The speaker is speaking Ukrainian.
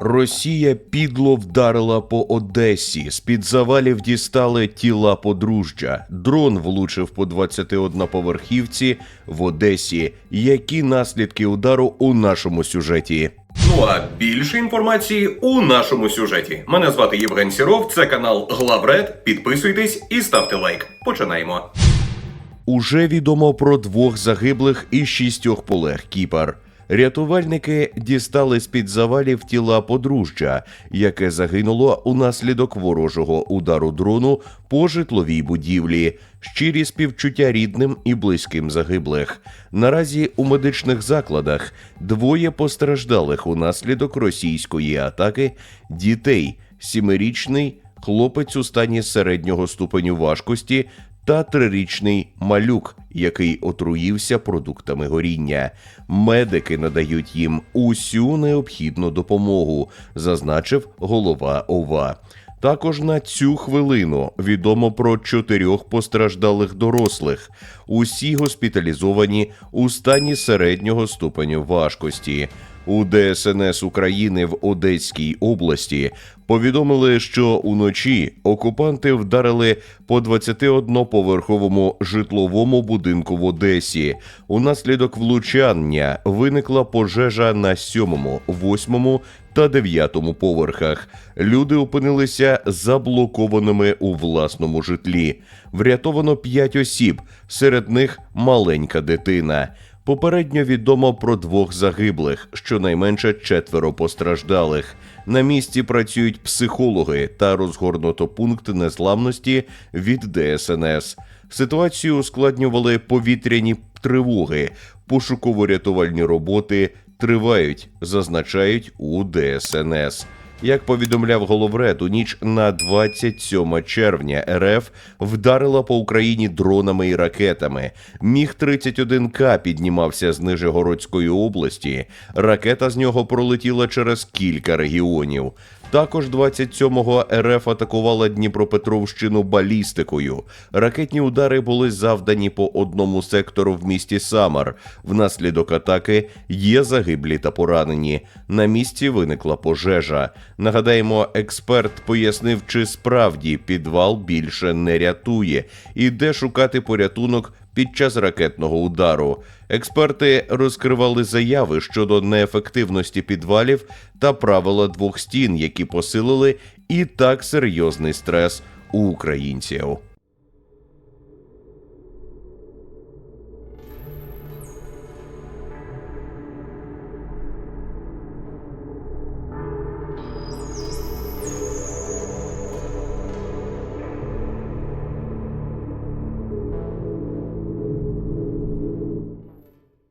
Росія підло вдарила по Одесі. З під завалів дістали тіла подружжя. Дрон влучив по 21-поверхівці в Одесі. Які наслідки удару у нашому сюжеті? Ну а більше інформації у нашому сюжеті. Мене звати Євген Сіров, це канал Главред. Підписуйтесь і ставте лайк. Починаємо. Уже відомо про двох загиблих і шістьох полег Кіпар. Рятувальники дістали з-під завалів тіла подружжя, яке загинуло унаслідок ворожого удару дрону по житловій будівлі. Щирі співчуття рідним і близьким загиблих. Наразі у медичних закладах двоє постраждалих унаслідок російської атаки дітей. Сімирічний хлопець у стані середнього ступеню важкості та трирічний малюк, який отруївся продуктами горіння. Медики надають їм усю необхідну допомогу, зазначив голова ОВА. Також на цю хвилину відомо про чотирьох постраждалих дорослих. Усі госпіталізовані у стані середнього ступеню важкості. У ДСНС України в Одеській області повідомили, що уночі окупанти вдарили по 21-поверховому житловому будинку в Одесі. Унаслідок влучання виникла пожежа на сьомому, восьмому та дев'ятому поверхах. Люди опинилися заблокованими у власному житлі. Врятовано п'ять осіб, серед них маленька дитина. Попередньо відомо про двох загиблих, щонайменше четверо постраждалих. На місці працюють психологи та розгорнуто пункт незламності від ДСНС. Ситуацію ускладнювали повітряні тривоги. Пошуково-рятувальні роботи тривають, зазначають у ДСНС. Як повідомляв Головред, у ніч на 27 червня РФ вдарила по Україні дронами і ракетами. Міг 31 К піднімався з Нижегородської області. Ракета з нього пролетіла через кілька регіонів. Також 27-го РФ атакувала Дніпропетровщину балістикою. Ракетні удари були завдані по одному сектору в місті Самар. Внаслідок атаки є загиблі та поранені. На місці виникла пожежа. Нагадаємо, експерт пояснив, чи справді підвал більше не рятує, і де шукати порятунок під час ракетного удару. Експерти розкривали заяви щодо неефективності підвалів та правила двох стін, які посилили і так серйозний стрес у українців.